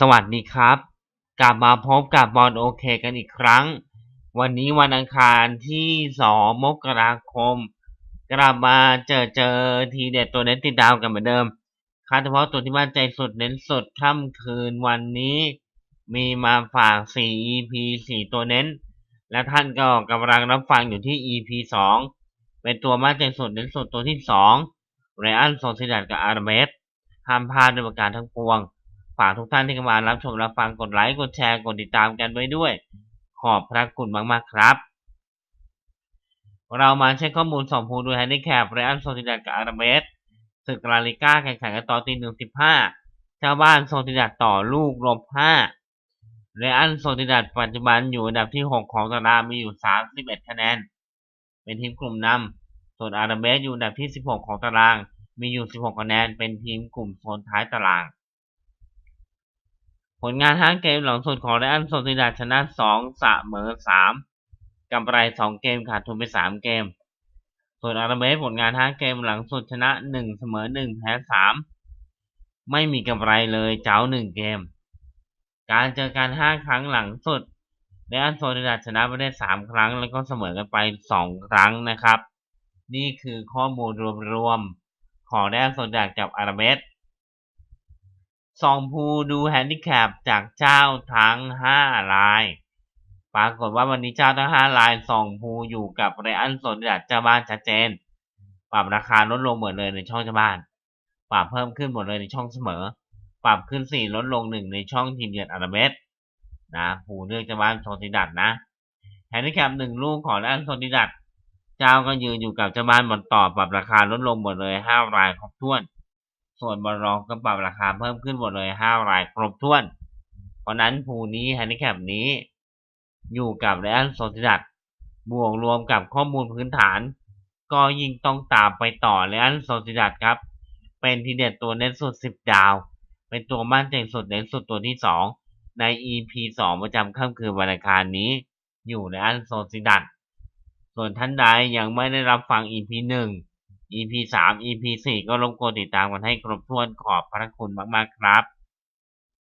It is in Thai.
สวัสดีครับกลับมาพบกับบอลโอเคกันอีกครั้ง วันนี้วันอังคารที่ 2 มกราคม กลับมาเจอเจอทีเด็ดตัวเน้นติดดาวกันเหมือนเดิมคาดเฉพาะตัวที่มั่นใจสุดเน้นสุดค่ำคืนวันนี้ มีมาฝาก 4 EP 4 ตัวเน้น และท่านก็กำลังรับฟังอยู่ที่ EP 2 เป็นตัวมั่นใจสุดเน้นสุดตัวที่2เรอันโซซิดัดกับอาร์เมสห้ามพลาดด้วยประการทั้งปวง ฝากทุกท่านที่เข้ามารับชมรับฟังกดไลค์กดแชร์กดติดตามกันไว้ด้วย ขอบพระคุณมากๆครับ เรามาเช็คข้อมูลสองภูดูแฮนดิแคปเรอันโซซิดัดกับอาร์เมสศึกลาลิก้าแข่งขันกันต่อตีหนึ่งสิบห้าชาวบ้านโซซิดัดต่อลูกลบห้าเรอันโซซิดัดปัจจุบันอยู่อันดับที่6ของตารางมีอยู่31คะแนน เป็นทีมกลุ่มนำส่วนอาร์เมสอยู่อันดับที่16ของตารางมีอยู่ 16 คะแนน เป็นทีมกลุ่มโซนท้ายตาราง ผลงาน5เกมหลังสุดของเรอันโซซิดัดชนะ2เสมอ3กำไร2เกมขาดทุนไป3เกม ส่วนอาร์เมสผลงาน5เกมหลังสุดชนะ1เสมอ1แพ้3ไม่มีกำไรเลยเจ้า1เกม การเจอกัน5ครั้งหลังสุดเรอันโซซิดัดชนะไปได้3ครั้ง แล้วก็เสมอกันไป2ครั้งนะครับ นี่คือข้อมูลรวมๆของเรอันโซซิดัดกับอาร์เมส สองภูดูแฮนดิแคปจากเจ้าทั้ง5ราย ปรากฏว่าวันนี้เจ้าทั้ง5รายสองภูอยู่กับเรอันโซลิดัดเจ้าบ้านชัดเจน ปรับราคาลดลงหมดเลยในช่องเจ้าบ้าน ปรับเพิ่มขึ้นหมดเลยในช่องเสมอ ปรับขึ้น4ลดลง1ในช่องทีมเยือนอาราเมสนะภูเลือกเจ้าบ้านโซลิดัดนะแฮนดิแคปหนึ่งลูกของเรอันโซลิดัดเจ้าก็ยืนอยู่กับเจ้าบ้านบอลต่อปรับราคาลดลงหมดเลย5รายครบถ้วน ส่วนบอลรองก็ปรับราคาเพิ่มขึ้นหมดเลย5รายครบถ้วน เพราะนั้นภูนี้แฮนดิแคปนี้ อยู่กับเรอันโซซิดัดบวกรวมกับข้อมูลพื้นฐาน ก็ยิ่งต้องตามไปต่อเรอันโซซิดัดครับ เป็นทีเด็ดตัวเน้นสุด 10 ดาว เป็นตัวมั่นใจสุดเน้นสุดตัวที่ 2 ใน EP 2 ประจำค่ำคืนวันอังคารนี้ อยู่ในอันโซซิดัดส่วนท่านใดยังไม่ได้รับฟัง EP 1 EP 3 EP 4 ก็รบกวนติดตามกันให้ครบถ้วนขอบพระคุณมาก ๆ ครับ